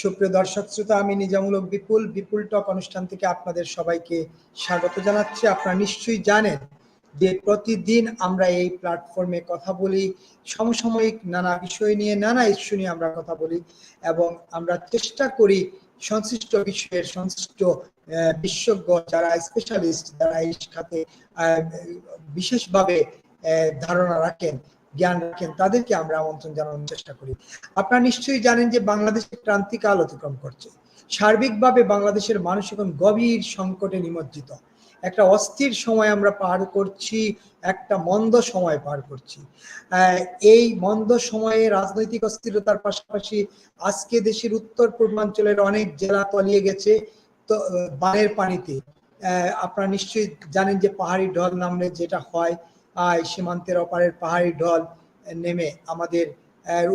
সুপ্রিয় দর্শক শ্রোতা, আমি নিজামূলক বিপুল বিপুল টক অনুষ্ঠান থেকে আপনাদের সবাইকে স্বাগত জানাচ্ছি। আপনারা নিশ্চয়ই জানেন যে প্রতিদিন আমরা এই প্ল্যাটফর্মে কথা বলি, সমসাময়িক নানা বিষয় নিয়ে, নানা ইস্যু নিয়ে আমরা কথা বলি এবং আমরা চেষ্টা করি সংশ্লিষ্ট বিষয়ের সংশ্লিষ্ট বিশেষজ্ঞ যারা স্পেশালিস্ট যারা এই খাতে বিশেষভাবে ধারণা রাখেন জ্ঞান রাখেন, তাদেরকে আমরা আমন্ত্রণ জানানোর চেষ্টা করি। আপনারা নিশ্চয়ই জানেন যে বাংলাদেশের ক্রান্তিকাল অতিক্রম করছে। সার্বিকভাবে বাংলাদেশের মানুষ এখন গভীর সংকটে নিমজ্জিত। একটা অস্থির সময় আমরা পার করছি, একটা মন্দ সময় পার করছি। এই মন্দ সময়ে রাজনৈতিক অস্থিরতার পাশাপাশি আজকে দেশের উত্তর পূর্বাঞ্চলের অনেক জেলা তলিয়ে গেছে, তো বানের পানিতে। আপনারা নিশ্চয়ই জানেন যে পাহাড়ি ঢল নামলে যেটা হয় আহ, সীমান্তের অপারের পাহাড়ি ঢল নেমে আমাদের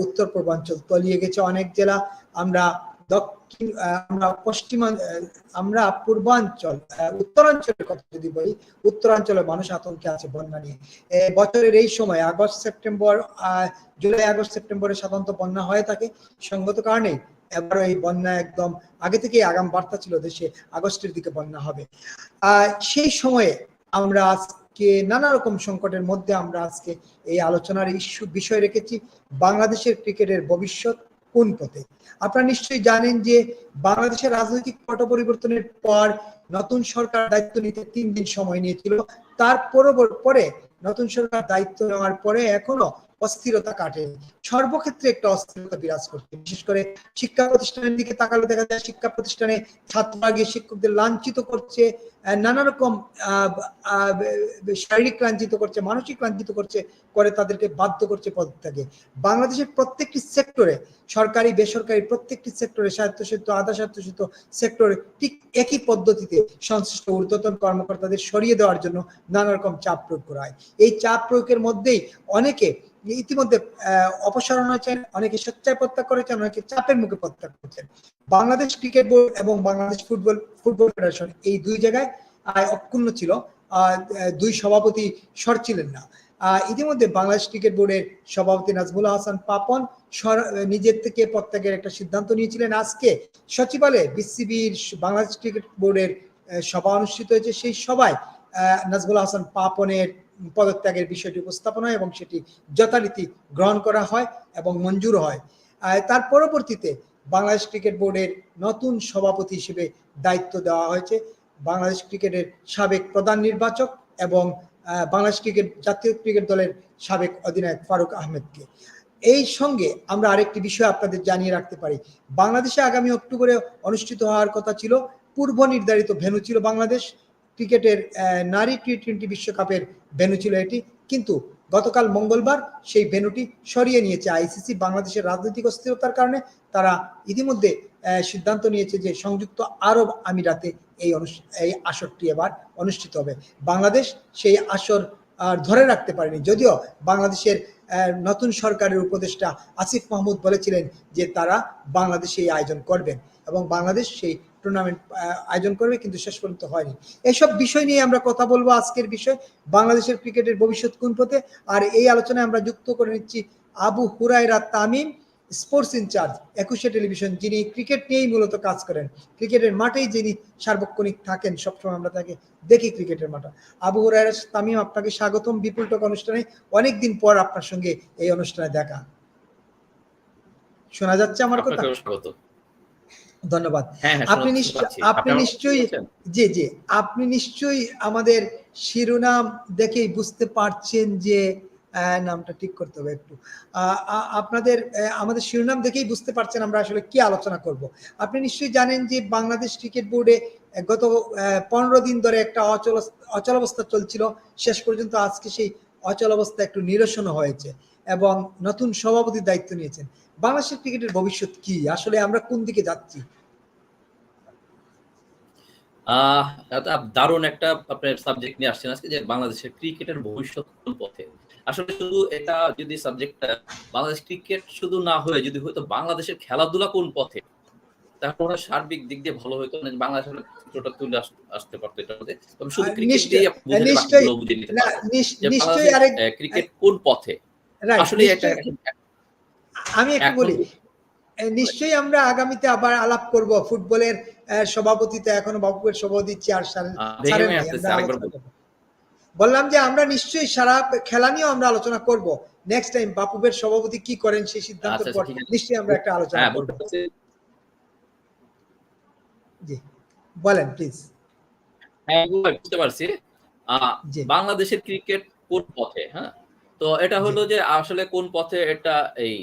উত্তর পূর্বাঞ্চল তলিয়ে গেছে অনেক জেলা। আমরা দক্ষিণ আমরা পশ্চিমা আহ, আমরা পূর্বাঞ্চল উত্তরাঞ্চলের কথা যদি বলি উত্তরাঞ্চলের মানুষ আতঙ্কে আছে বন্যা নিয়ে। বছরের এই সময় আগস্ট সেপ্টেম্বর জুলাই আগস্ট সেপ্টেম্বরে সাধারণত বন্যা হয়ে থাকে। সঙ্গত কারণেই এবারও এই বন্যা একদম আগে থেকেই আগাম বার্তা ছিল দেশে আগস্টের দিকে বন্যা হবে। সেই সময়ে আমরা আজকে নানা রকম সংকটের মধ্যে আমরা আজকে এই আলোচনার ইস্যু বিষয় রেখেছি, বাংলাদেশের ক্রিকেটের ভবিষ্যৎ কোন পথে? আপনারা নিশ্চয়ই জানেন যে বাংলাদেশের রাজনৈতিক পট পরিবর্তনের পর নতুন সরকার দায়িত্ব নিতে তিন দিন সময় নিয়েছিল, তার পরে নতুন সরকার দায়িত্ব নেওয়ার পরে এখনও অস্থিরতা কাটে। সর্বক্ষেত্রে একটা অস্থিরতা বিরাজ করছে। বিশেষ করে শিক্ষা প্রতিষ্ঠানের দিকে তাকালে দেখা যায় শিক্ষা প্রতিষ্ঠানে ছাত্ররা গিয়ে শিক্ষকদের লাঞ্ছিত করছে নানা রকম শারীরিক লাঞ্ছিত করছে, মানসিক লাঞ্ছিত করছে, করে তাদেরকে বাধ্য করছে পদত্যাগে। বাংলাদেশের প্রত্যেকটি সেক্টরে, সরকারি, বেসরকারি প্রত্যেকটি সেক্টরে স্বায়ত্তশাসিত আধা স্বায়ত্তশাসিত সেক্টরে ঠিক একই পদ্ধতিতে সংশ্লিষ্ট ঊর্ধ্বতন কর্মকর্তাদের সরিয়ে দেওয়ার জন্য নানা রকম চাপ প্রয়োগ করা হয়। এই চাপ প্রয়োগের মধ্যেই অনেকে ইতিমধ্যে অপসারণ হয়েছেন অনেকে স্বেচ্ছায় প্রত্যাগ করেছেন, অনেকে চাপের মুখে প্রত্যাগ করেছেন। বাংলাদেশ ক্রিকেট বোর্ড এবং বাংলাদেশ ফুটবল ফুটবল ফেডারেশন এই দুই জায়গায় আয় অক্ষুণ্ণ ছিল দুই সভাপতি সর ছিলেন না। ইতিমধ্যে বাংলাদেশ ক্রিকেট বোর্ডের সভাপতি নাজমুল হাসান পাপন নিজের থেকে প্রত্যাগের একটা সিদ্ধান্ত নিয়েছিলেন। আজকে সচিবালয়ে বিসিবির বাংলাদেশ ক্রিকেট বোর্ডের সভা অনুষ্ঠিত হয়েছে। সেই সভায় নাজমুল হাসান পাপনের পদত্যাগের বিষয়টি উপস্থাপন হয় এবং সেটি যথারীতি গ্রহণ করা হয় এবং মঞ্জুর হয়। তার পরবর্তীতে বাংলাদেশ ক্রিকেট বোর্ডের নতুন সভাপতি হিসেবে দায়িত্ব দেওয়া হয়েছে। বাংলাদেশ ক্রিকেটের সাবেক প্রধান নির্বাচক এবং বাংলাদেশ ক্রিকেট জাতীয় ক্রিকেট দলের সাবেক অধিনায়ক ফারুক আহমেদকে। এই সঙ্গে আমরা আরেকটি বিষয় আপনাদের জানিয়ে রাখতে পারি। বাংলাদেশে আগামী অক্টোবরে অনুষ্ঠিত হওয়ার কথা ছিল পূর্ব নির্ধারিত ভেন্যু ছিল বাংলাদেশ। ক্রিকেটের নারী টি টোয়েন্টি বিশ্বকাপের ভেন্যু ছিল এটি। কিন্তু গতকাল মঙ্গলবার সেই ভেন্যুটি সরিয়ে নিয়েছে আইসিসি বাংলাদেশের রাজনৈতিক অস্থিরতার কারণে। তারা ইতিমধ্যে সিদ্ধান্ত নিয়েছে যে সংযুক্ত আরব আমিরাতে এই এই আসরটি এবার অনুষ্ঠিত হবে। বাংলাদেশ সেই আসর আর ধরে রাখতে পারেনি। যদিও বাংলাদেশের নতুন সরকারের উপদেষ্টা আসিফ মাহমুদ বলেছিলেন যে তারা বাংলাদেশে এই আয়োজন করবেন এবং বাংলাদেশ সেই টুর্নামেন্ট আয়োজন করবে কিন্তু শেষ পর্যন্ত হয়নি। এসব বিষয় নিয়ে আমরা কথা বলব আজকের বিষয় বাংলাদেশের ক্রিকেটের ভবিষ্যৎ কোন পথে আর এই আলোচনায় আমরা যুক্ত করে নিচ্ছি Abu Hurayra Tamim sports in charge Ekushey television যিনি ক্রিকেট নিয়েই মূলত কাজ করেন। ক্রিকেটের মাঠেই যিনি সার্বক্ষণিক থাকেন সবসময় আমরা তাকে দেখি ক্রিকেটের মাঠে। আবু হুরায়রা তামিম আপনাকে স্বাগতম। বিপুল টক অনুষ্ঠানে অনেকদিন পর আপনার সঙ্গে এই অনুষ্ঠানে দেখা। শোনা যাচ্ছে আমার কথা। ধন্যবাদ। হ্যাঁ, হ্যাঁ, আপনি আপনি নিশ্চয়ই- জি জি। আপনি নিশ্চয়ই আমাদের শিরোনাম দেখেই বুঝতে পারছেন যে নামটা ঠিক করতে হবে একটু। আপনাদের আমাদের শিরোনাম দেখেই বুঝতে পারছেন আমরা আসলে কি আলোচনা করব। আপনি নিশ্চয়ই জানেন যে বাংলাদেশ ক্রিকেট বোর্ডে গত পনেরো দিন ধরে একটা অচল অচল অবস্থা চলছিল। শেষ পর্যন্ত আজকে সেই অচল অবস্থা একটু নিরসন হয়েছে। এবং নতুন সভাপতির দায়িত্ব নিয়েছেন। বাংলাদেশের ক্রিকেটের ভবিষ্যৎ কি? আসলে আমরা কোন দিকে যাচ্ছি? এটা দারুণ একটা আপনার সাবজেক্ট নিয়ে আসছেন আজকে যে বাংলাদেশের ক্রিকেটের ভবিষ্যৎ কোন পথে? আসলে শুধু এটা যদি সাবজেক্টটা বাংলাদেশ ক্রিকেট শুধু না হয়ে যদি হয়তো বাংলাদেশের খেলাধুলা কোন পথে? ওরা সার্বিক দিক দিয়ে ভালো হতো না বাংলাদেশের চিত্রটা তুলে আসতে পারতো এটার মধ্যে। তবে শুধু ক্রিকেট দিয়ে বুঝে নিতে ক্রিকেট কোন পথে? আসলে এটা আমি একটু বলি নিশ্চয়ই আমরা আগামীতে আবার আলাপ করব। ফুটবলের আহ, সভাপতিতে এখনও বাপুবের সভাপতি চেয়ার। বললাম যে আমরা নিশ্চয়ই সারা খেলা নিয়েও আমরা আলোচনা করব। নেক্সট টাইম বাপুবের সভাপতি কি করেন সেই সিদ্ধান্তের আচ্ছা, পর নিশ্চয়ই আমরা একটা আলোচনা হ্যাঁ করব। জি বলেন প্লিজ হ্যাঁ বুঝতে পারছি। বাংলাদেশের ক্রিকেট কোন পথে হ্যাঁ? তো এটা হলো যে আসলে কোন পথে এটা এই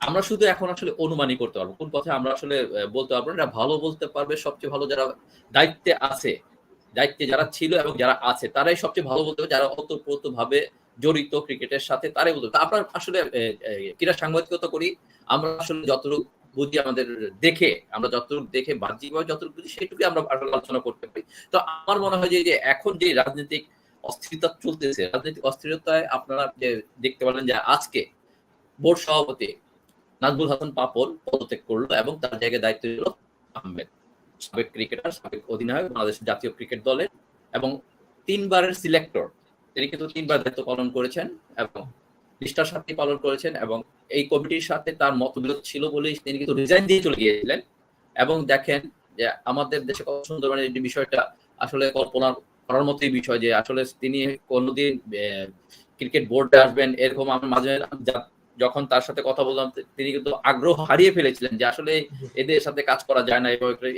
আমরা শুধু এখন আসলে অনুমানই করতে পারব। কোন পথে আমরা আসলে বলতে পারব। এটা ভালো বলতে পারবে সবচেয়ে ভালো যারা দায়িত্বে আছে দায়িত্বে যারা ছিল এবং যারা আছে তারাই সবচেয়ে ভালো বলতে পারবে। যারা অতপ্রত ভাবে জড়িত ক্রিকেটের সাথে তারাই বলতে পারবে। আমরা আসলে ক্রীড়া সাংবাদিকতা করি। আমরা আসলে যতটুকু বুঝি আমাদের দেখে আমরা যতটুকু দেখে বাহ্যিকভাবে যতটুকু বুঝি সেটুকু আমরা আলোচনা করতে পারি। তো আমার মনে হয় যে এখন যে রাজনৈতিক অস্থিরতা চলতেছে। রাজনৈতিক অস্থিরতায় আপনারা যে দেখতে পারলেন যে আজকে বোর্ড সভাপতি নাজমুল হাসান পাপন পদত্যাগ করল এবং তার জায়গায় দায়িত্ব নিল আহমেদ। সাবেক ক্রিকেটার, সাবেক অধিনায়ক, বাংলাদেশ জাতীয় ক্রিকেট দলের এবং তিনবারের সিলেক্টর। তিনি কিন্তু তিনবার দায়িত্ব পালন করেছেন এবং নিষ্ঠার সাথে পালন করেছেন এবং এই কমিটির সাথে তার মতবিরোধ ছিল বলেই তিনি কিন্তু রিজাইন দিয়ে চলে গিয়েছিলেন। এবং দেখেন যে আমাদের দেশে কত সুন্দর মানে বিষয়টা, আসলে কল্পনা করার মতোই বিষয় যে আসলে তিনি কোনোদিন ক্রিকেট বোর্ডে আসবেন এরকম আমার মাঝে যখন তার সাথে কথা বললাম, তিনি কিন্তু আগ্রহ হারিয়ে ফেলেছিলেন যে আসলে এদের সাথে কাজ করা যায় না,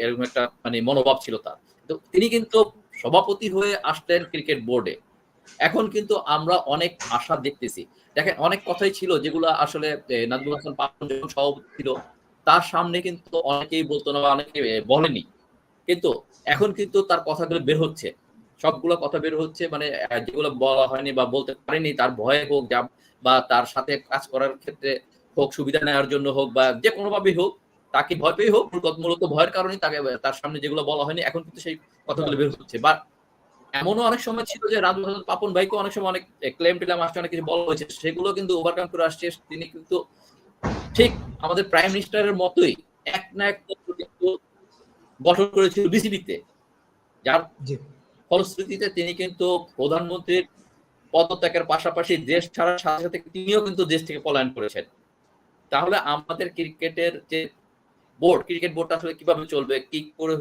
এরকম একটা মানে মনোভাব ছিল তার। তো তিনি কিন্তু সভাপতি হয়ে আসলেন ক্রিকেট বোর্ডে। এখন কিন্তু আমরা অনেক আশা দেখতেছি। দেখেন, অনেক কথাই ছিল যেগুলো আসলে নাজমুল হাসান পাপন যখন সভাপতি ছিল, তার সামনে কিন্তু অনেকেই বলতো না অনেকে বলেনি। কিন্তু এখন কিন্তু তার কথাগুলো বের হচ্ছে। সবগুলো কথা বের হচ্ছে মানে যেগুলো বলা হয়নি বা বলতে পারেনি, তার ভয়ে হোক যা, বা তার সাথে কাজ করার ক্ষেত্রে হোক, সুবিধা নেওয়ার জন্য হোক, বা যে কোনো ভাবে হোক, তাকে ভয় পেয়ে হোক, মূলত- ভয়ের কারণে তাকে তার সামনে যেগুলো বলা হয়নি, এখন কিন্তু সেই কথাগুলো বের হচ্ছে। বা এমনও অনেক সময় ছিল যে রাজু পাপন ভাইকে অনেক সময় অনেক ক্লেম টেলাম, আসছে, অনেক কিছু বলা হয়েছে, সেগুলো কিন্তু ওভারকাম করে আসছে। তিনি কিন্তু ঠিক আমাদের প্রাইম মিনিস্টারের মতোই এক না এক গঠন করেছিল বিসিবিতে যার ফলশ্রুতিতে তিনি কিন্তু প্রধানমন্ত্রীর পদত্যাগের পাশাপাশি দেশ ছাড়ার সাথে সাথে তিনিও কিন্তু দেশ থেকে পলায়ন করেছেন। তাহলে আমাদের ক্রিকেটের যে বোর্ড, ক্রিকেট বোর্ডটা আসলে কীভাবে চলবে, কি করে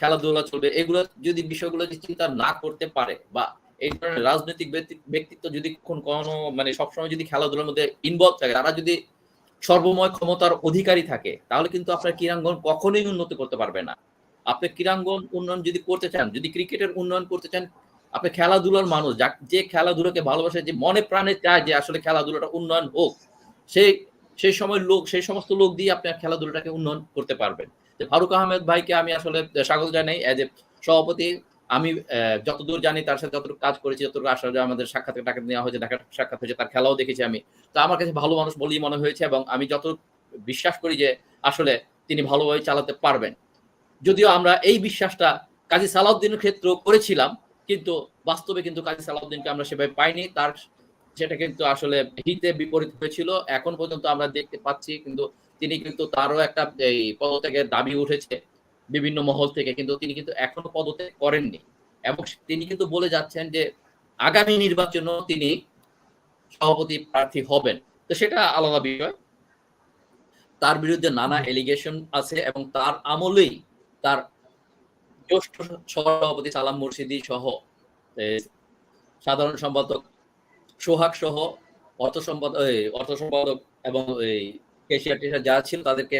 খেলাধুলা চলবে, এগুলো যদি বিষয়গুলো যদি চিন্তা না করতে পারে বা এই ধরনের রাজনৈতিক ব্যক্তিত্ব যদি কোন কোনো মানে সবসময় যদি খেলাধুলার মধ্যে ইনভলভ থাকে, তারা যদি সর্বময় ক্ষমতার অধিকারী থাকে, তাহলে কিন্তু আপনার ক্রীড়াঙ্গন কখনোই উন্নতি করতে পারবে না। আপনি ক্রীড়াঙ্গন উন্নয়ন যদি করতে চান, যদি ক্রিকেটের উন্নয়ন করতে চান, আপনি খেলাধুলার মানুষ যা- যে খেলাধুলাকে ভালোবাসে, যে মনে প্রাণে চায় যে আসলে খেলাধুলাটা উন্নয়ন হোক, সেই সেই সময় লোক, সেই সমস্ত লোক দিয়ে আপনি খেলাধুলাটাকে উন্নয়ন করতে পারবেন। যে ফারুক আহমেদ ভাইকে আমি আসলে স্বাগত জানাই এজ এ সভাপতি। আমি যতদূর জানি তার সাথে যতটুকু কাজ করেছি, যতটুকু আসলে আমাদের সাক্ষাৎ টাকা নেওয়া হয়েছে ঢাকা সাক্ষাৎ হয়েছে, তার খেলাও দেখেছি আমি। তো আমার কাছে ভালো মানুষ বলেই মনে হয়েছে এবং আমি যত বিশ্বাস করি যে আসলে তিনি ভালোভাবে চালাতে পারবেন। যদিও আমরা এই বিশ্বাসটা কাজী সালাউদ্দিনের ক্ষেত্রে করেছিলাম, কিন্তু বাস্তবে কিন্তু কাজী সালাউদ্দিনকে আমরা সেভাবে পাইনি। তার সেটা কিন্তু আসলে হিতে বিপরীত হয়েছিল। এখন পর্যন্ত আমরা দেখতে পাচ্ছি কিন্তু তিনি কিন্তু তারও একটা এই পদত্যাগের দাবি উঠেছে বিভিন্ন মহল থেকে, কিন্তু তিনি কিন্তু এখনও পদত্যাগ করেননি। এবং তিনি কিন্তু বলে যাচ্ছেন যে আগামী নির্বাচনেও তিনি সভাপতি প্রার্থী হবেন। তো সেটা আলাদা বিষয়। তার বিরুদ্ধে নানা এলিগেশন আছে এবং তার আমলেই তার জ্যেষ্ঠ সভাপতি সালাম মুর্শিদি সহ সাধারণ সম্পাদক সোহাগ সহ, অর্থ সম্পাদক অর্থ সম্পাদক এবং এই কেশিয়ার টেশিয়ার যারা ছিল তাদেরকে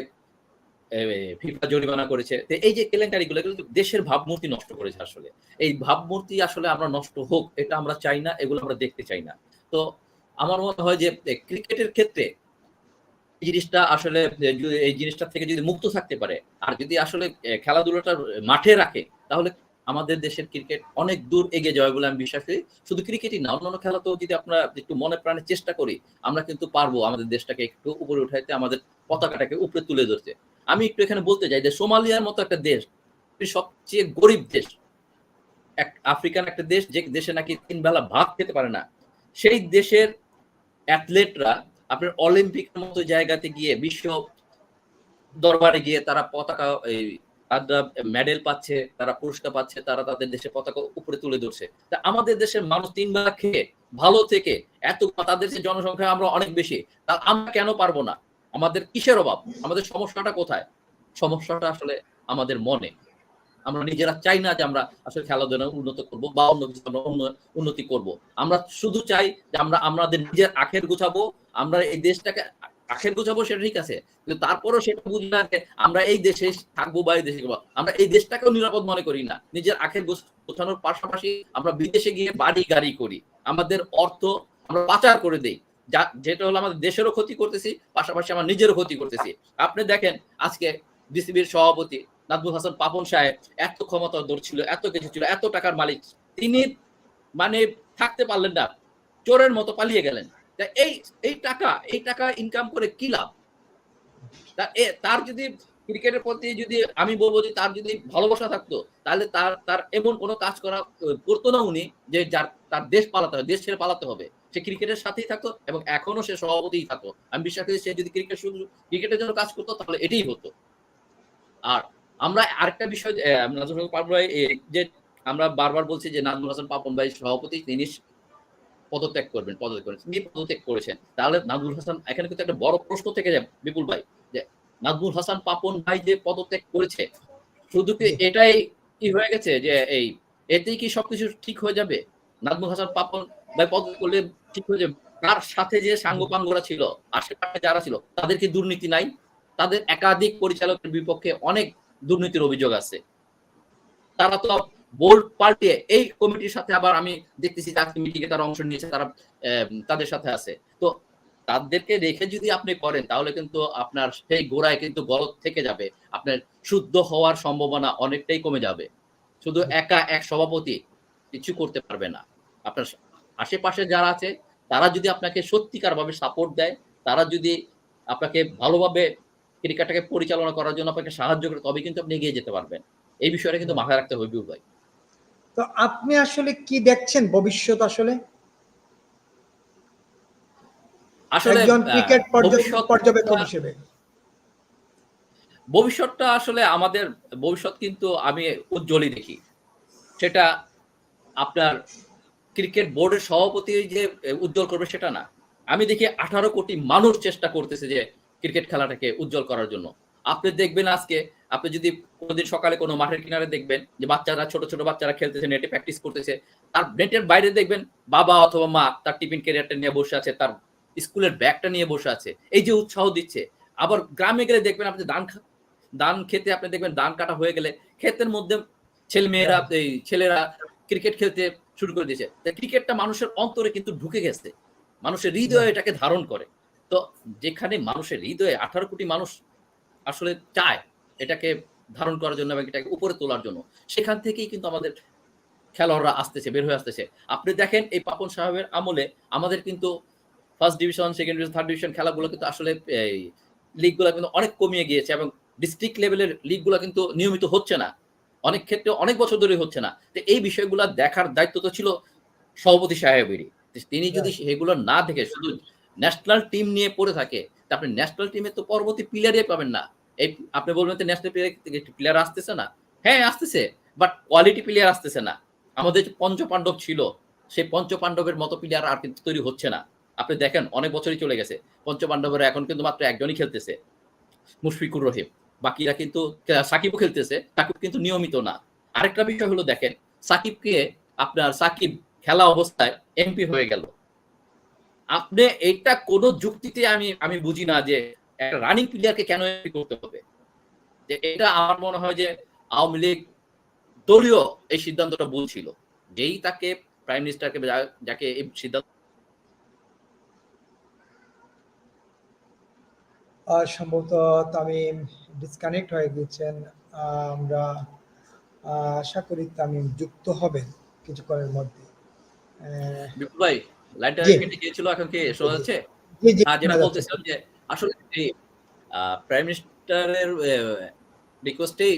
ফিফা জরিমানা করেছে। এই যে কেলেঙ্কারিগুলো, এগুলো কিন্তু দেশের ভাবমূর্তি নষ্ট করেছে আসলে। এই ভাবমূর্তি আসলে আমরা নষ্ট হোক, এটা আমরা চাই না, এগুলো আমরা দেখতে চাই না। তো আমার মনে হয় যে ক্রিকেটের ক্ষেত্রে এই জিনিসটা আসলে এই জিনিসটা থেকে যদি মুক্ত থাকতে পারে, আর যদি আসলে খেলাধুলাটা মাঠে রাখে, তাহলে আমাদের দেশের ক্রিকেট অনেক দূর এগিয়ে যাবে বলে আমি বিশ্বাস করি। শুধু ক্রিকেটই না, অন্যান্য খেলাতেও যদি আমরা একটু মনে প্রাণে চেষ্টা করি, আমরা কিন্তু পারব আমাদের দেশটাকে একটু উপরে উঠাইতে, আমাদের পতাকাটাকে উপরে তুলে ধরতে। আমি একটু এখানে বলতে চাই যে, সোমালিয়ার মতো একটা দেশ সবচেয়ে গরিব দেশ, এক আফ্রিকান একটা দেশ, যে দেশে নাকি তিন বেলা ভাত খেতে পারে না, সেই দেশের অ্যাথলেটরা আপনার অলিম্পিকের মতো জায়গাতে গিয়ে বিশ্ব দরবারে গিয়ে তারা পতাকা, এই মেডেল পাচ্ছে, তারা পুরস্কার পাচ্ছে, তারা তাদের দেশের পতাকা উপরে তুলে ধরছে। তা আমাদের দেশের মানুষ তিন বেলা খেয়ে ভালো থেকে এত তাদের জনসংখ্যা আমরা অনেক বেশি, তা আমরা কেন পারব না? আমাদের কিসের অভাব? আমাদের সমস্যাটা কোথায়? সমস্যাটা আসলে আমাদের মনে। আমরা নিজেরা চাই না যে আমরা আসলে খেলাধুলা উন্নত করব বা অন্য কিছু আমরা উন্নতি করব। আমরা শুধু চাই যে আমরা, আমাদের নিজের আখের গুছাবো, আমরা এই দেশটাকে আখের গুছাবো সেটা ঠিক আছে, কিন্তু তারপরও সেটা বুঝি না যে আমরা এই দেশে থাকব বা এই দেশে। আমরা এই দেশটাকেও নিরাপদ মনে করি না। নিজের আখের গোছানোর পাশাপাশি আমরা বিদেশে গিয়ে বাড়ি গাড়ি করি। আমাদের অর্থ আমরা পাচার করে দেই। যা, যেটা হলো আমাদের দেশেরও ক্ষতি করতেছি, পাশাপাশি আমার নিজেরও ক্ষতি করতেছি। আপনি দেখেন, আজকে বিসিবির সভাপতি নাজমুল হাসান পাপন সাহেব, এত ক্ষমতা দর ছিল, এত কিছু ছিল, এত টাকার মালিক। তিনি মানে থাকতে পারলেন না, চোরের মতো পালিয়ে গেলেন। তা এই এই টাকা এই টাকা ইনকাম করে কি লাভ? তার যদি ক্রিকেটের প্রতি যদি আমি বলব যে তার যদি ভালোবাসা থাকতো, তাহলে তার তার এমন কোনো কাজ করা করতো না উনি যে যার, তার দেশ পালাতে হবে, দেশ ছেড়ে পালাতে হবে। সে ক্রিকেটের সাথেই থাকতো এবং এখনও সে সভাপতিই থাকতো। আমি বিশ্বাস করি সে যদি ক্রিকেট শুধু ক্রিকেটের জন্য কাজ করতো, তাহলে এটাই হতো। আর আমরা আরেকটা বিষয় নাজমুল হাসান পাপন ভাই যে আমরা বারবার বলছি যে নাজমুল হাসান পাপন ভাই সভাপতি, তিনি পদত্যাগ করবেন, পদত্যাগ করেন তিনি পদত্যাগ করেছেন। তাহলে নাজমুল হাসান, এখানে কিন্তু একটা বড় প্রশ্ন থেকে যায়, বিপুল ভাই, যে নাজমুল হাসান পাপন ভাই যে পদত্যাগ করেছে, শুধু কি এটাই কি হয়ে গেছে যে এই, এতেই কি সবকিছু ঠিক হয়ে যাবে? নাজমুল হাসান পাপন ভাই পদত্যাগ করলে ঠিক হয়ে যাবে। তার সাথে যে সাঙ্গপাঙ্গরা ছিল, আশেপাশে যারা ছিল, তাদের কি দুর্নীতি নাই? তাদের একাধিক পরিচালকের বিপক্ষে অনেক দুর্নীতির অভিযোগ আছে। তারা তো বোর্ড পাল্টিয়ে এই কমিটির সাথে আবার আমি দেখতেছি আজকে মিটিংয়ে তারা অংশ নিয়েছে তারা তাদের সাথে আছে। তো তাদেরকে রেখে যদি আপনি করেন তাহলে কিন্তু আপনার সেই গোড়ায় কিন্তু গলত থেকে যাবে। আপনার শুদ্ধ হওয়ার সম্ভাবনা অনেকটাই কমে যাবে। শুধু একা এক সভাপতি কিছু করতে পারবে না। আপনার আশেপাশে যারা আছে তারা যদি আপনাকে সত্যিকার ভাবে সাপোর্ট দেয় তারা যদি আপনাকে ভালোভাবে ক্রিকেটটাকে পরিচালনা করার জন্য আপনাকে সাহায্য করে তবে কিন্তু আপনি এগিয়ে যেতে পারবেন। এই বিষয়টা কিন্তু মাথায় রাখতে হবে বিপুল ভাই। তো আপনি আসলে কি দেখছেন ভবিষ্যৎ আসলে? আসলে একজন ক্রিকেট পর্যবেক্ষক হিসেবে। ভবিষ্যৎটা আসলে আমাদের ভবিষ্যৎ কিন্তু আমি উজ্জ্বলই দেখি। সেটা আপনার ক্রিকেট বোর্ডের সভাপতি যে উজ্জ্বল করবে সেটা না। আমি দেখি আঠারো কোটি মানুষ চেষ্টা করতেছে যে ক্রিকেট খেলাটাকে উজ্জ্বল করার জন্য। আপনি দেখবেন আজকে আপনি যদি কোনোদিন সকালে কোনো মাঠের কিনারে দেখবেন যে বাচ্চারা ছোট ছোট বাচ্চারা খেলতেছে নেটে প্র্যাকটিস করতেছে তার নেটের বাইরে দেখবেন বাবা অথবা মা তার টিফিন ক্যারিয়ারটা নিয়ে বসে আছে তার স্কুলের ব্যাগটা নিয়ে বসে আছে এই যে উৎসাহ দিচ্ছে। আবার গ্রামে গেলে দেখবেন আপনি ধান খা- ধান খেতে আপনি দেখবেন ধান কাটা হয়ে গেলে ক্ষেতের মধ্যে ছেলে মেয়েরা এই ছেলেরা ক্রিকেট খেলতে শুরু করে দিয়েছে। ক্রিকেটটা মানুষের অন্তরে কিন্তু ঢুকে গেছে। মানুষের হৃদয়ে এটাকে ধারণ করে। তো যেখানে মানুষের হৃদয়ে আঠারো কোটি মানুষ আসলে চায় এটাকে ধারণ করার জন্য এবং এটাকে উপরে তোলার জন্য সেখান থেকেই কিন্তু আমাদের খেলোয়াড়রা আসতেছে বের হয়ে আসতেছে। আপনি দেখেন এই পাপন সাহেবের আমলে আমাদের কিন্তু first division second division third division খেলাগুলো কিন্তু আসলে এই লিগগুলো কিন্তু অনেক কমিয়ে গিয়েছে এবং ডিস্ট্রিক্ট লেভেলের লিগগুলো কিন্তু নিয়মিত হচ্ছে না। অনেক ক্ষেত্রে অনেক বছর ধরে হচ্ছে না। তো এই বিষয়গুলো দেখার দায়িত্ব তো ছিল সভাপতি সাহেবেরই। তিনি যদি সেগুলো না দেখে শুধু ন্যাশনাল টিম নিয়ে পড়ে থাকে। আপনি ন্যাশনাল টিমে তো পরবর্তী প্লেয়ারই পাবেন না। এই আপনি বলবেন তো ন্যাশনাল প্লেয়ার প্লেয়ার আসতেছে না? হ্যাঁ আসতেছে বাট কোয়ালিটি প্লেয়ার আসতেছে না। আমাদের যে পঞ্চপাণ্ডব ছিল, সেই পঞ্চপাণ্ডবের মতো প্লেয়ার আর কিন্তু তৈরি হচ্ছে না। আপনি দেখেন, অনেক বছরই চলে গেছে। পঞ্চপাণ্ডবের এখন কিন্তু মাত্র একজনই খেলতেছে, মুশফিকুর রহিম। বাকিরা কিন্তু সাকিবও খেলতেছে, সাকিব কিন্তু নিয়মিত না। আরেকটা বিষয় হলো, দেখেন, সাকিবকে আপনার সাকিব খেলা অবস্থায় এমপি হয়ে গেল। আপনি এটা কোনো যুক্তিতে আমি আমি বুঝি না যে একটা রানিং প্লেয়ারকে কেন করতে হবে? যে এটা আমার মনে হয় যে আওয়ামী লীগ দলীয় এই সিদ্ধান্তটা ভুল ছিল। যেই তাকে প্রাইম মিনিস্টারকে যাকে এই সিদ্ধান্ত সম্ভবত আমি ডিসকানেক্ট হয়ে গেছেন আহ, আমরা আশা করি তামিম যুক্ত হবেন কিছুক্ষণের মধ্যে। বিপুল ভাই লাইনটা কেটে গিয়েছিল এখন কি শোনা যাচ্ছে? হ্যাঁ যেটা বলতেছিলাম যে আসলে প্রাইম মিনিস্টারের রিকোয়েস্টেই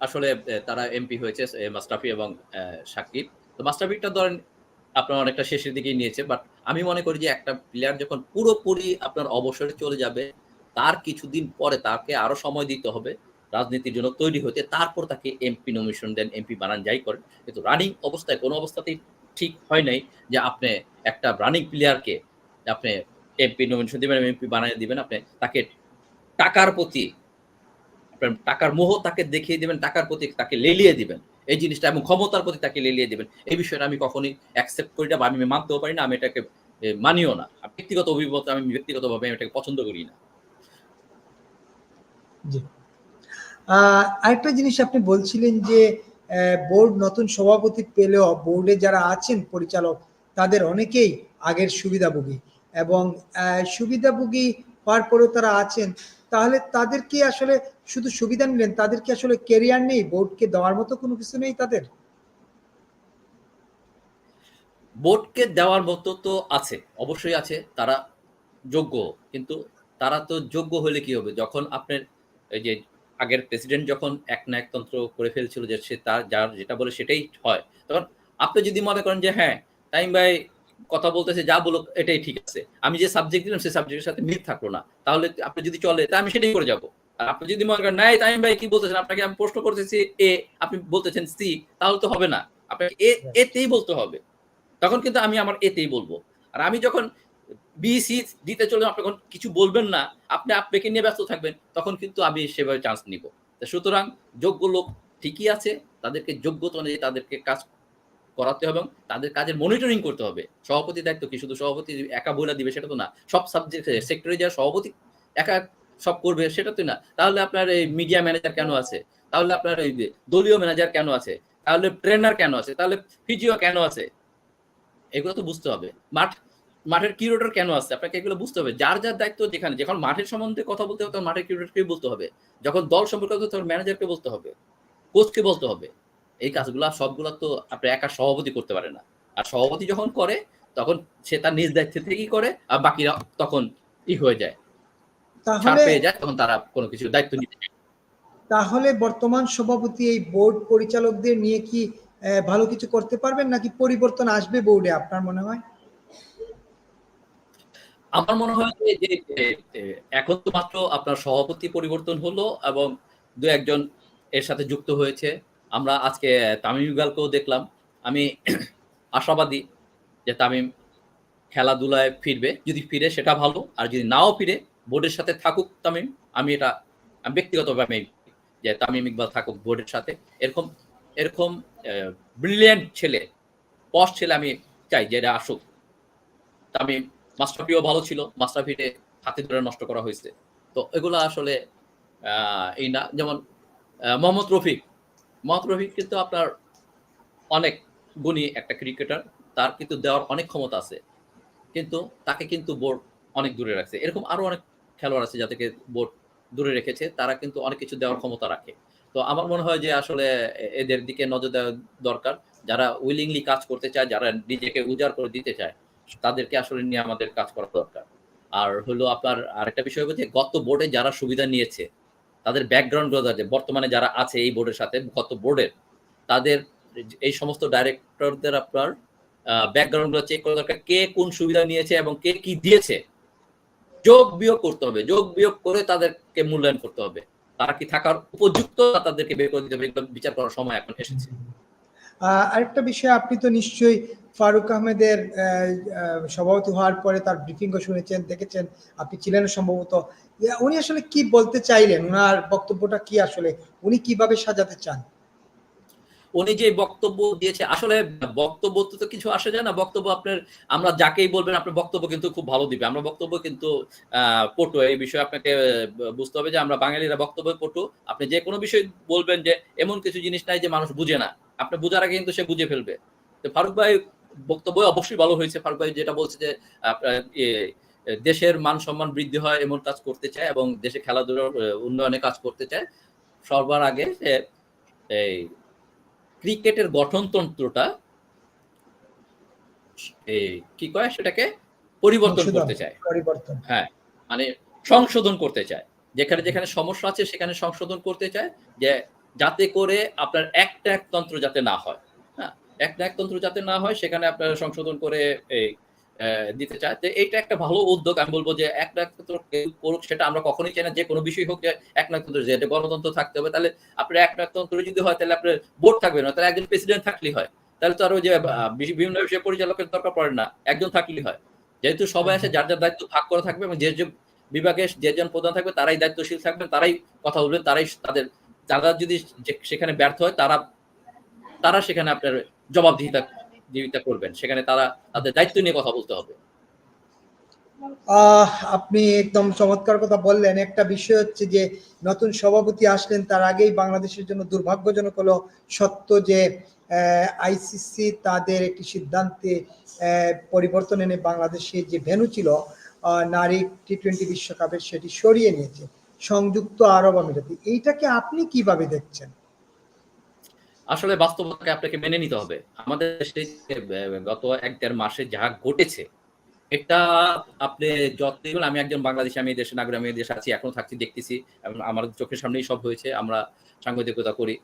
আসলে তারা এমপি হয়েছে মাস্টাফি এবং সাকিব। তো ধরেন আপনার অনেকটা শেষের দিকেই নিয়েছে বাট আমি মনে করি যে একটা প্লেয়ার যখন পুরোপুরি আপনার অবসরে চলে যাবে তার কিছুদিন পরে তাকে আরও সময় দিতে হবে রাজনীতির জন্য তৈরি হতে তারপর তাকে এমপি নমিনেশন দেন এমপি বানান যাই করেন। কিন্তু রানিং অবস্থায় কোনো অবস্থাতেই ঠিক হয় নাই যে আপনি একটা রানিং প্লেয়ারকে আপনি এমপি নমিনেশন দিবেন এমপি বানিয়ে দিবেন, আপনি তাকে টাকার প্রতি আপনার টাকার মোহ তাকে দেখিয়ে দিবেন, টাকার প্রতি তাকে লেলিয়ে দিবেন। এই জিনিসটা এবং ক্ষমতার প্রতি তাকে লেলিয়ে দিবেন। এই বিষয়টা আমি কখনোই অ্যাকসেপ্ট করি না বা আমি মানতেও পারি না, আমি এটাকে মানিও না। ব্যক্তিগত অভিজ্ঞতা আমি ব্যক্তিগতভাবে আমি এটাকে পছন্দ করি না। আরেকটা জিনিস আপনি বলছিলেন যে বোর্ড নতুন সভাপতি পেলেও বোর্ডে যারা আছেন পরিচালক, তাদের অনেকেই আগের সুবিধাভোগী এবং সুবিধাভোগী হওয়ার পরেও তারা আছেন। তাহলে তাদের কি আসলে শুধু সুবিধা নিলেন? তাদের কি আসলে কেরিয়ার নেই? বোর্ডকে দেওয়ার মতো কোনো কিছু নেই তাদের? বোর্ডকে দেওয়ার মতো তো আছে, অবশ্যই আছে, তারা যোগ্য। কিন্তু তারা তো যোগ্য হলে কি হবে? যখন আপনার এই যে আগের প্রেসিডেন্ট যখন এক না একতন্ত্র করে ফেলছিল যে সে তার যার যেটা বলে সেটাই হয় তখন আপনি যদি মনে করেন যে হ্যাঁ টাইম ভাই কথা বলতেছে যা বলো এটাই ঠিক আছে। আমি যে সাবজেক্ট দিলাম সেই সাবজেক্টের সাথে মিল থাকল না। তাহলে আপনি যদি চলে তা আমি সেটাই করে যাব। আর আপনি যদি মনে করেন নাই টাইম ভাই কি বলতেছেন? আপনাকে আমি প্রশ্ন করতেছি এ আপনি বলতেছেন সি তাহলে তো হবে না। আপনাকে এ এতেই বলতে হবে। তখন কিন্তু আমি আমার এতেই বলব। আর আমি যখন বি সি দিতে চলে আপনি যখন কিছু বলবেন না, আপনি আপনাকে নিয়ে ব্যস্ত থাকবেন, তখন কিন্তু আমি সেভাবে চান্স নিব। সুতরাং যোগ্য লোক ঠিকই আছে, তাদেরকে যোগ্যতা অনুযায়ী তাদেরকে কাজ করাতে হবে এবং তাদের কাজের মনিটরিং করতে হবে। সভাপতি দায়িত্ব কি? শুধু সভাপতি একা বইলা দিবে সেটা তো না। সব সাবজেক্ট সেক্টরে যারা সভাপতি একা সব করবে সেটা তো না। তাহলে আপনার এই মিডিয়া ম্যানেজার কেন আছে? তাহলে আপনার এই দলীয় ম্যানেজার কেন আছে? তাহলে ট্রেনার কেন আছে? তাহলে ফিজিও কেন আছে? এগুলো তো বুঝতে হবে। মাঠ মাঠের কিউরেটর কেন আছে আপনাকে এগুলো বুঝতে হবে। যার যার দায়িত্ব যেখানে যখন মাঠের সম্বন্ধে কথা বলতে হবে তখন মাঠের কিউরেটরকে বলতে হবে। যখন দল সম্পর্কে তখন ম্যানেজারকে বলতে হবে। কোচকে বলতে হবে। এই কাজগুলা সবগুলা তো আপনি একা সভাপতি করতে পারে না। আর সভাপতি যখন করে তখন সে তার নিজ দায়িত্ব থেকেই করে আর বাকিরা তখন ই হয়ে যায়। ছাড় তাহলে পেয়ে যায় তখন তারা কোনো কিছু দায়িত্ব নিতে তাহলে বর্তমান সভাপতি এই বোর্ড পরিচালকদের নিয়ে কি ভালো কিছু করতে পারবেন? নাকি পরিবর্তন আসবে বোর্ডে আপনার মনে হয়? আমার মনে হয় যে এখন তো মাত্র আপনার সভাপতি পরিবর্তন হলো এবং দু একজন এর সাথে যুক্ত হয়েছে। আমরা আজকে তামিম ইকবালকেও দেখলাম। আমি আশাবাদী যে তামিম খেলাধুলায় ফিরবে। যদি ফিরে, সেটা ভালো। আর যদি নাও ফিরে, বোর্ডের সাথে থাকুক তামিম। আমি এটা ব্যক্তিগতভাবে যে তামিম ইকবাল থাকুক বোর্ডের সাথে। এরকম এরকম ব্রিলিয়েন্ট ছেলে পশ ছেলে আমি চাই যে এটা আসুক। তামিম মাস্টারপিও ভালো ছিল মাস্টারপিতে হাতে ধরে নষ্ট করা হয়েছে। তো এগুলো আসলে এই না, যেমন মোহাম্মদ রফিক। মোহাম্মদ রফিক কিন্তু আপনার অনেক গুণী একটা ক্রিকেটার তার কিন্তু দেওয়ার অনেক ক্ষমতা আছে। কিন্তু তাকে কিন্তু বোর্ড অনেক দূরে রাখছে। এরকম আরও অনেক খেলোয়াড় আছে যাদেরকে বোর্ড দূরে রেখেছে, তারা কিন্তু অনেক কিছু দেওয়ার ক্ষমতা রাখে। তো আমার মনে হয় যে আসলে এদের দিকে নজর দেওয়া দরকার। যারা উইলিংলি কাজ করতে চায়, যারা নিজেকে উজাড় করে দিতে চায় তাদেরকে আসলে নিয়ে আমাদের কাজ করা দরকার। আর হলো আপনার আরেকটা বিষয় হচ্ছে গত বোর্ডে যারা সুবিধা নিয়েছে, তাদের ব্যাকগ্রাউন্ড আছে বর্তমানে যারা আছে এই বোর্ডের সাথে, গত বোর্ডের তাদের এই সমস্ত ডাইরেক্টরদের আপনার ব্যাকগ্রাউন্ডগুলো চেক করা দরকার, কে কোন সুবিধা নিয়েছে এবং কে কি দিয়েছে। যোগ বিয়োগ করতে হবে, যোগ বিয়োগ করে তাদেরকে মূল্যায়ন করতে হবে। তারা কি থাকার উপযুক্ত তাদেরকে বের করে দিতে হবে বিচার করার সময় এখন এসেছে। আরেকটা বিষয়, আপনি তো নিশ্চয়ই ফারুক আহমেদের আহ, আহ, সভাপতি হওয়ার পরে তার ব্রিফিংও শুনেছেন দেখেছেন আপনি ছিলেন সম্ভবত। উনি আসলে কি বলতে চাইলেন? ওনার বক্তব্যটা কি আসলে? উনি কীভাবে সাজাতে চান? উনি যে বক্তব্য দিয়েছে আসলে বক্তব্য তো কিছু আসে যায় না। বক্তব্য আপনার আমরা যাকেই বলবেন আপনার বক্তব্য কিন্তু খুব ভালো দিবে। আমরা বক্তব্য কিন্তু পটু। এই বিষয়ে আপনাকে বুঝতে হবে যে আমরা বাঙালিরা বক্তব্য পটু। আপনি যে কোনো বিষয় বলবেন যে এমন কিছু জিনিস নাই যে মানুষ বুঝে না। আপনি বুঝার আগে কিন্তু সে বুঝে ফেলবে। তো ফারুক ভাই বক্তব্য অবশ্যই ভালো হয়েছে ফারুক ভাই যেটা বলছে যে দেশের মান সম্মান বৃদ্ধি হয় এমন কাজ করতে চায় এবং দেশে খেলাধুলার উন্নয়নে কাজ করতে চায়। সবার আগে সে এই ক্রিকেটের গঠনতন্ত্রটা এই কি কয় সেটাকে? পরিবর্তন করতে চায়। পরিবর্তন। হ্যাঁ মানে সংশোধন করতে চায়। যেখানে যেখানে সমস্যা আছে সেখানে সংশোধন করতে চায় যে যাতে করে আপনার একটা একতন্ত্র যাতে না হয়। একটা একতন্ত্র যাতে না হয়, সেখানে আপনার সংশোধন করে এই দিতে চায়। তো এইটা একটা ভালো উদ্যোগ। আমি বলব যে এক একতন্ত্র কেউ করুক, সেটা আমরা কখনোই চাই না। যে কোনো বিষয় হোক, যে এক নাকতন্ত্র যে এটা গণতন্ত্র থাকতে হবে, তাহলে আপনার এক নাকতন্ত্র যদি হয়, তাহলে আপনার বোর্ড থাকবে না। তাহলে একজন প্রেসিডেন্ট থাকলেই হয়। তাহলে তো আরও যে বিভিন্ন বিষয়ে পরিচালকের দরকার পড়ে না। একজন থাকলেই হয়। যেহেতু সবাই আছে, যার যার দায়িত্ব ভাগ করা থাকবে এবং যে যে বিভাগের যেজন প্রধান থাকবে, তারাই দায়িত্বশীল থাকবেন তারাই কথা বলবেন তারাই তাদের, যারা যদি যে- সেখানে ব্যর্থ হয়, তারা তারা সেখানে আপনার জবাবদিহিতা জীবিতা করবেন। সেখানে তারা তাদের দায়িত্ব নিয়ে কথা বলতে হবে। আপনি একদম চমৎকার কথা বললেন। একটা বিষয় হচ্ছে যে, নতুন সভাপতি আসলেন তার আগেই বাংলাদেশের জন্য দুর্ভাগ্যজনক হলো সত্য যে আইসিসি তাদের একটি সিদ্ধান্তে পরিবর্তন এনে বাংলাদেশে যে ভেন্যু ছিল নারী টি টোয়েন্টি বিশ্বকাপের সেটি সরিয়ে নিয়েছে। সংযুক্ত আরব আমিরাতে। এইটাকে আপনি কীভাবে দেখছেন? আসলে বাস্তবতাকে আপনাকে মেনে নিতে হবে। আমাদের দেশে গত এক দেড় মাসে যা ঘটেছে, এটা আপনি যতই আমি একজন বাংলাদেশি, আমি এই দেশে নাগরিক, আমি দেশে আছি, এখনও থাকছি, দেখতেছি আমার চোখের সামনেই সব হয়েছে, আমরা সাংবাদিকতা করি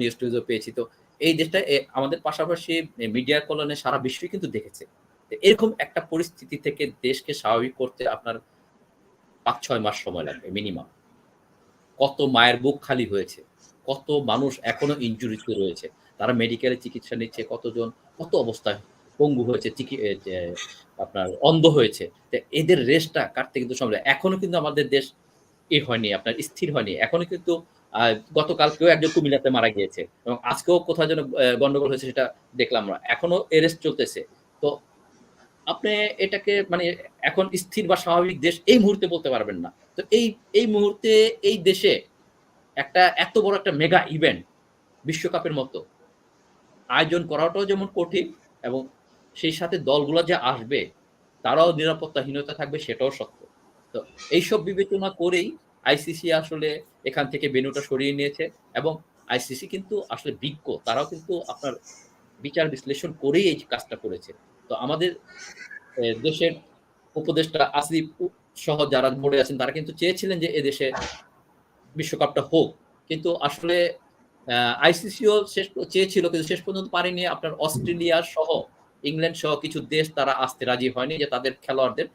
নিউজ টিউজও পেয়েছি। তো এই দেশটা আমাদের পাশাপাশি মিডিয়ার কলনে সারা বিশ্বই কিন্তু দেখেছে। এরকম একটা পরিস্থিতি থেকে দেশকে স্বাভাবিক করতে আপনার পাঁচ ছয় মাস সময় লাগবে মিনিমাম কত মায়ের বুক খালি হয়েছে। কত মানুষ এখনও ইনজুরিতে রয়েছে? তারা মেডিকেলে চিকিৎসা নিচ্ছে কতজন কত অবস্থায় পঙ্গু হয়েছে আপনার অন্ধ হয়েছে? এদের রেস্টটা কাটতে কিন্তু সময় এখনও কিন্তু আমাদের দেশ এ হয়নি আপনার স্থির হয়নি। এখনও কিন্তু আহ, গতকালকেও একজন কুমিল্লাতে মারা গিয়েছে এবং আজকেও কোথাও যেন গন্ডগোল হয়েছে সেটা দেখলাম আমরা। এখনও এরেস্ট চলতেছে। তো আপনি এটাকে মানে এখন স্থির বা স্বাভাবিক দেশ এই মুহূর্তে বলতে পারবেন না। তো এই এই মুহূর্তে এই দেশে একটা এত বড় একটা মেগা ইভেন্ট বিশ্বকাপের মতো। আয়োজন করাটাও যেমন কঠিন এবং সেই সাথে দলগুলো যে আসবে, তারাও নিরাপত্তাহীনতা থাকবে সেটাও সত্য। তো এইসব বিবেচনা করেই আইসিসি আসলে এখান থেকে বেনুটা সরিয়ে নিয়েছে এবং আইসিসি কিন্তু আসলে বিজ্ঞ, তারাও কিন্তু আপনার বিচার বিশ্লেষণ করেই এই কাজটা করেছে। তো আমাদের দেশের উপদেষ্টা আসিফ সহ যারা বোর্ডে আছেন, তারা কিন্তু চেয়েছিলেন যে এদেশে বিশ্বকাপটা হোক। কিন্তু আসলে আইসিসিও শেষ চেয়েছিল কিন্তু শেষ পর্যন্ত পারেনি। আপনার অস্ট্রেলিয়া সহ ইংল্যান্ড সহ কিছু দেশ তারা আসতে রাজি হয়নি যে তাদের খেলোয়াড়দের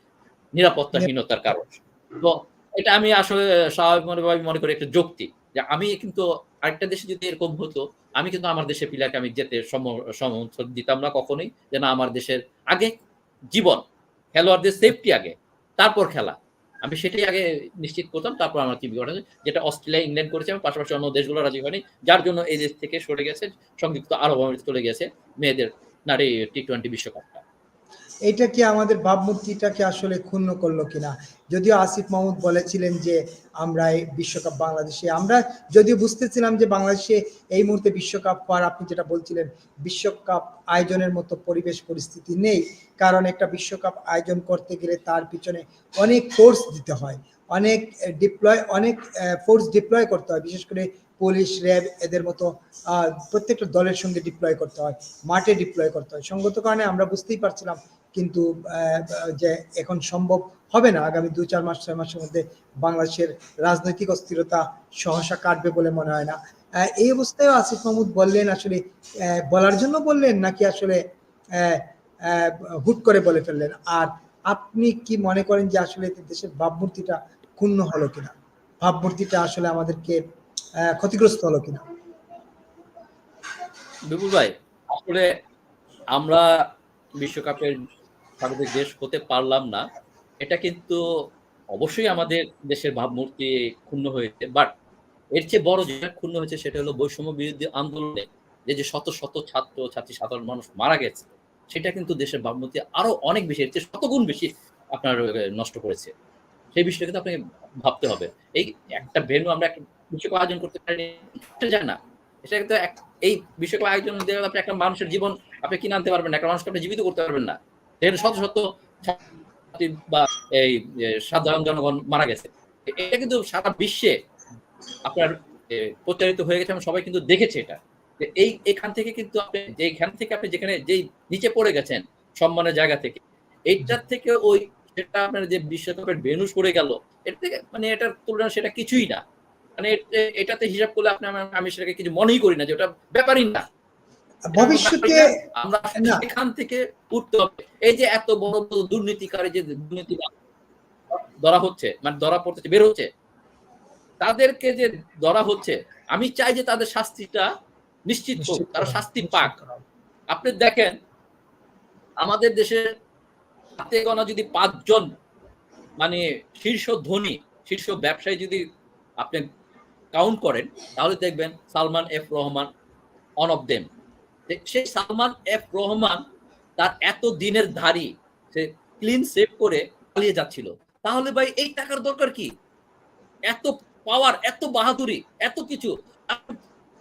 নিরাপত্তাহীনতার কারণ। তো এটা আমি আসলে স্বাভাবিকভাবে মনে করি একটা যুক্তি যে আমি কিন্তু আরেকটা দেশে যদি এরকম হতো, আমি কিন্তু আমার দেশের প্লেয়ারকে আমি যেতে সমর্থন দিতাম না কখনোই যে না, আমার দেশের আগে জীবন, খেলোয়াড়দের সেফটি আগে, তারপর খেলা। আমি সেটাই আগে নিশ্চিত করতাম, তারপর আমার কি ঘটনা যেটা অস্ট্রেলিয়া, ইংল্যান্ড করেছে, এবং পাশাপাশি অন্য দেশগুলো রাজি হয়নি, যার জন্য এই দেশ থেকে সরে গেছে, সংযুক্ত আরব আমিরাত চলে গেছে, মেয়েদের নারী টি টোয়েন্টি বিশ্বকাপটা এটা কি আমাদের ভাবমূর্তিটাকে আসলে ক্ষুণ্ণ করল কিনা? যদিও আসিফ মাহমুদ বলেছিলেন যে, আমরা এই বিশ্বকাপ বাংলাদেশে, আমরা যদিও বুঝতেছিলাম যে বাংলাদেশে এই মুহূর্তে বিশ্বকাপ হওয়ার, আপনি যেটা বলছিলেন, বিশ্বকাপ আয়োজনের মতো পরিবেশ পরিস্থিতি নেই। কারণ একটা বিশ্বকাপ আয়োজন করতে গেলে তার পিছনে অনেক ফোর্স দিতে হয়। অনেক ডিপ্লয় অনেক ফোর্স ডিপ্লয় করতে হয়। বিশেষ করে পুলিশ র্যাব এদের মতো প্রত্যেকটা দলের সঙ্গে ডিপ্লয় করতে হয়, মাঠে ডিপ্লয় করতে হয়। সঙ্গত কারণে আমরা বুঝতেই পারছিলাম কিন্তু যে এখন সম্ভব হবে না। আগামী দু, চার মাস, ছয় মাসের মধ্যে বাংলাদেশের রাজনৈতিক অস্থিরতা সহসা কাটবে বলে মনে হয় না। এই অবস্থায় আসিফ মাহমুদ বললেন, আসলে বলার জন্য বললেন নাকি আসলে হুট করে বলে ফেললেন? আর আপনি কি মনে করেন যে আসলে দেশের ভাবমূর্তিটা ক্ষুণ্ণ হলো কিনা? ভাবমূর্তিটা আসলে আমাদেরকে ক্ষতিগ্রস্ত হলো কিনা? বিপুল ভাই, আসলে আমরা বিশ্বকাপের স্বাগতিক দেশ হতে পারলাম না। এটা কিন্তু অবশ্যই আমাদের দেশের ভাবমূর্তি ক্ষুণ্ণ হয়েছে। বাট এর চেয়ে বড় যেটা ক্ষুণ্ণ হয়েছে সেটা হলো বৈষম্য বিরোধী আন্দোলনে যে যে শত শত ছাত্র, ছাত্রী, সাধারণ মানুষ মারা গেছে, সেটা কিন্তু দেশের ভাবমূর্তি আরও অনেক বেশি, এর চেয়ে শতগুণ বেশি আপনার নষ্ট করেছে। সেই বিষয়টা কিন্তু আপনাকে ভাবতে হবে। এই একটা ভেন্যু আমরা একটা আয়োজন করতে পারিনি, এটা যায় না। এটা কিন্তু এই বিশ্বকাপ আয়োজন আপনি একটা মানুষের জীবন আপনি কিনে আনতে পারবেন না, একটা মানুষকে আপনি জীবিত করতে পারবেন না। যেখানে শত শত বা এই সাধারণ জনগণ মারা গেছে। এটা কিন্তু সারা বিশ্বে আপনার প্রচারিত হয়ে গেছে সবাই কিন্তু দেখেছে এটা। এই, এখান থেকে কিন্তু আপনি যেখান থেকে আপনি যেখানে যেই নিচে পড়ে গেছেন সম্মানের জায়গা থেকে, এইটার থেকে ওই সেটা আপনার যে বিশ্বকাপের ভেনু সরে গেল এটা থেকে মানে এটার তুলনা সেটা কিছুই না। মানে এটাতে হিসাব করলে আপনি, আমি সেটাকে কিছু মনেই করি না যে ওটা ব্যাপারই না। ভবিষ্যতে আমরা না। সেখান থেকে উঠতে হবে। এই যে এত বড় বড় দুর্নীতিকারী যে দুর্নীতি ধরা হচ্ছে মানে ধরা পড়তেছে বের হচ্ছে তাদেরকে যে ধরা হচ্ছে আমি চাই যে তাদের শাস্তিটা নিশ্চিত হোক তারা শাস্তি পাক। আপনি দেখেন আমাদের দেশে হাতে গোনা যদি পাঁচজন মানে শীর্ষ ধনী শীর্ষ ব্যবসায়ী যদি আপনি কাউন্ট করেন তাহলে দেখবেন Salman F Rahman one of them সেই সালমান এফ রহমান তার এত দিনের ধারী সে ক্লিন সেভ করে পালিয়ে যাচ্ছিল। তাহলে ভাই এই টাকার দরকার কি? এত পাওয়ার এত বাহাদুরি এত কিছু।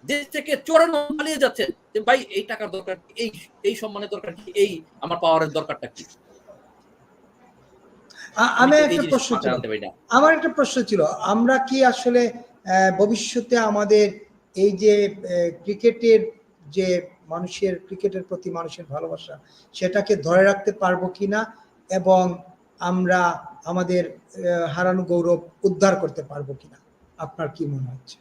দেশ থেকে চোরানো পালিয়ে যাচ্ছে যে ভাই এই টাকার দরকার এই এই সম্মানের দরকার কি? এই আমার পাওয়ারের দরকারটা কি? আমি একটা প্রশ্ন ছিল। আমার একটা প্রশ্ন ছিল আমরা কি আসলে ভবিষ্যতে আমাদের এই যে ক্রিকেটের যে মানুষের ক্রিকেটের প্রতি মানুষের ভালোবাসা সেটাকে ধরে রাখতে পারব কিনা এবং আমরা আমাদের হারানো গৌরব উদ্ধার করতে পারব কিনা? আপনার কি মনে হচ্ছে?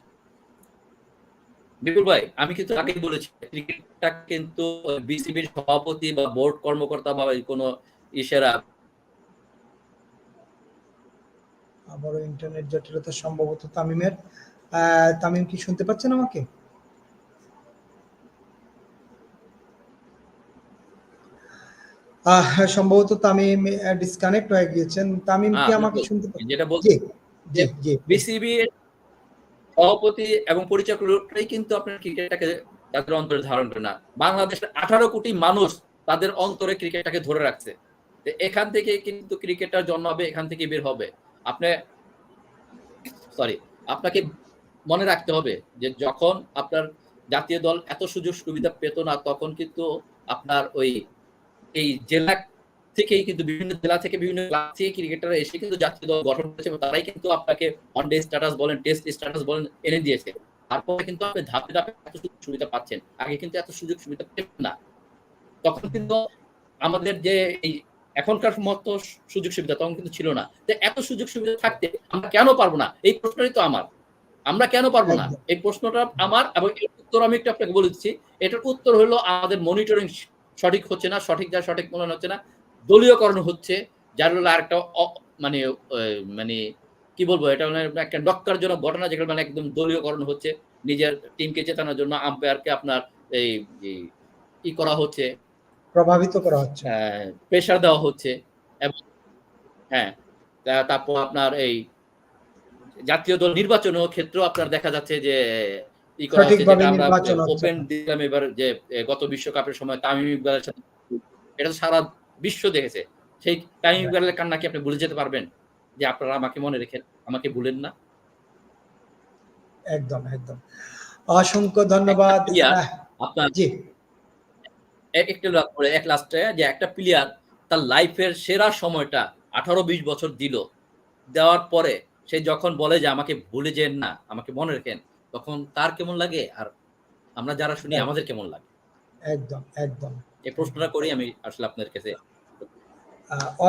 বিপুল ভাই আমি কিন্তু আগেই বলেছি ক্রিকেটটা কিন্তু বিসিবির সভাপতি বা বোর্ড কর্মকর্তা বা কোনো ইসেরা আবারও ইন্টারনেট জটিলতা সম্ভবত তামিমের। আহ, তামিম কি শুনতে পাচ্ছেন আমাকে? সম্ভবত তামিম ডিসকানেক্ট হয়ে গিয়েছেন। তামিম কি হ্যাঁ, আমাকে শুনতে পাচ্ছেন যেটা বলছি জি জি জি বিসিবি সভাপতি এবং পরিচালক লোকটাই কিন্তু আপনার ক্রিকেটটাকে তাদের অন্তরে ধারণ করে না। বাংলাদেশের আঠারো কোটি মানুষ তাদের অন্তরে ক্রিকেটটাকে ধরে রাখছে। এখান থেকে কিন্তু ক্রিকেটার জন্ম হবে এখান থেকে বের হবে। আপনি সরি আপনাকে মনে রাখতে হবে যে যখন আপনার জাতীয় দল এত সুযোগ সুবিধা পেত না তখন কিন্তু আপনার ওই এই জেলা থেকেই কিন্তু বিভিন্ন জেলা থেকে বিভিন্ন ক্লাব থেকে ক্রিকেটাররা এসে কিন্তু জাতীয় দল গঠন করেছে এবং তারাই কিন্তু আপনাকে ওয়ান ডে স্ট্যাটাস বলেন টেস্ট স্ট্যাটাস বলেন এনে দিয়েছে। তারপরে কিন্তু আপনি ধাপে ধাপে এত সুযোগ সুবিধা পাচ্ছেন। আগে কিন্তু এত সুযোগ সুবিধা পেতেন না। তখন কিন্তু আমাদের যে এই এখনকার মতো সুযোগ সুবিধা তখন কিন্তু ছিল না। যে এত সুযোগ সুবিধা থাকতে আমরা কেন পারব না? এই প্রশ্নটাই তো আমার। আমরা কেন পারব না? এই প্রশ্নটা আমার এবং এর উত্তর আমি একটু আপনাকে বলে দিচ্ছি। এটার উত্তর হলো আমাদের মনিটরিং সঠিক হচ্ছে না সঠিক যা সঠিক মনে হচ্ছে না দলীয়করণ হচ্ছে যার হলো আরেকটা অ- মানে মানে কি বলব এটা মানে একটা ডক্কারজনক ঘটনা যেগুলো মানে একদম দলীয়করণ হচ্ছে নিজের টিমকে জেতানোর জন্য আম্পায়ারকে আপনার এই ই করা হচ্ছে। প্রভাবিত করা হচ্ছে। প্রেশার দেওয়া হচ্ছে এবং হ্যাঁ তারপর আপনার এই জাতীয় দল নির্বাচন ক্ষেত্রেও আপনার দেখা যাচ্ছে যে ই করা হচ্ছে আমরা ওপেন দিলাম এবার যে গত বিশ্বকাপের সময় তামিম ইকবালের সাথে এটা তো সারা বিশ্ব দেখেছে। সেই তামিম ইকবালের কান্না কি আপনি ভুলে যেতে পারবেন? যে আপনারা আমাকে মনে রেখেন আমাকে ভুলেন না? একদম একদম। অসংখ্য ধন্যবাদ। আহ, আপনার জি। এক একটা এক লাস্টে যে একটা প্লেয়ার তার লাইফের সেরা সময়টা আঠারো বিশ বছর দিল। দেওয়ার পরে সে যখন বলে যে আমাকে ভুলে যেন না আমাকে মনে রাখেন তখন তার কেমন লাগে? আর আমরা যারা শুনি হ্যাঁ। আমাদের কেমন লাগে? একদম একদম। এই প্রশ্নটা করি আমি আসলে আপনার কাছে।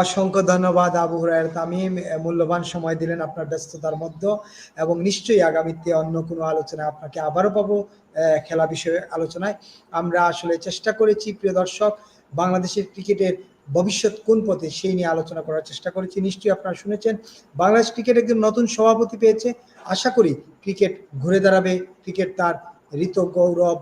অসংখ্য ধন্যবাদ আবু হুরায়রা তামিম মূল্যবান সময় দিলেন আপনার ব্যস্ততার মধ্যে এবং নিশ্চয়ই আগামীতে অন্য কোনো আলোচনায় আপনাকে আবারও পাবো খেলা বিষয়ে আলোচনায়। আমরা আসলে চেষ্টা করেছি প্রিয় দর্শক বাংলাদেশের ক্রিকেটের ভবিষ্যৎ কোন পথে সেই নিয়ে আলোচনা করার চেষ্টা করেছি, নিশ্চয়ই আপনারা শুনেছেন। বাংলাদেশ ক্রিকেট একজন নতুন সভাপতি পেয়েছে। আশা করি ক্রিকেট ঘুরে দাঁড়াবে ক্রিকেট তার ঋত গৌরব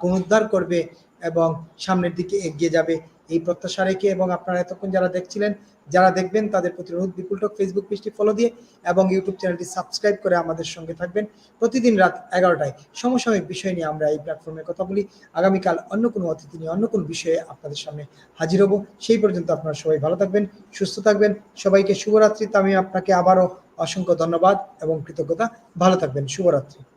পুনরুদ্ধার করবে এবং সামনের দিকে এগিয়ে যাবে। এই প্রত্যাশা রেখে এবং আপনারা এতক্ষণ যারা দেখছিলেন যারা দেখবেন তাদের প্রতি বিপুল টক ফেসবুক পেজটি ফলো দিয়ে এবং ইউটিউব চ্যানেলটি সাবস্ক্রাইব করে আমাদের সঙ্গে থাকবেন। প্রতিদিন রাত এগারোটায় সমসাময়িক বিষয় নিয়ে আমরা এই প্ল্যাটফর্মে কথা বলি। আগামীকাল অন্য কোনো অতিথি নিয়ে অন্য কোনো বিষয়ে আপনাদের সামনে হাজির হব। সেই পর্যন্ত আপনারা সবাই ভালো থাকবেন, সুস্থ থাকবেন। সবাইকে শুভরাত্রি। আমি আপনাকে আবারও অসংখ্য ধন্যবাদ এবং কৃতজ্ঞতা। ভালো থাকবেন। শুভরাত্রি।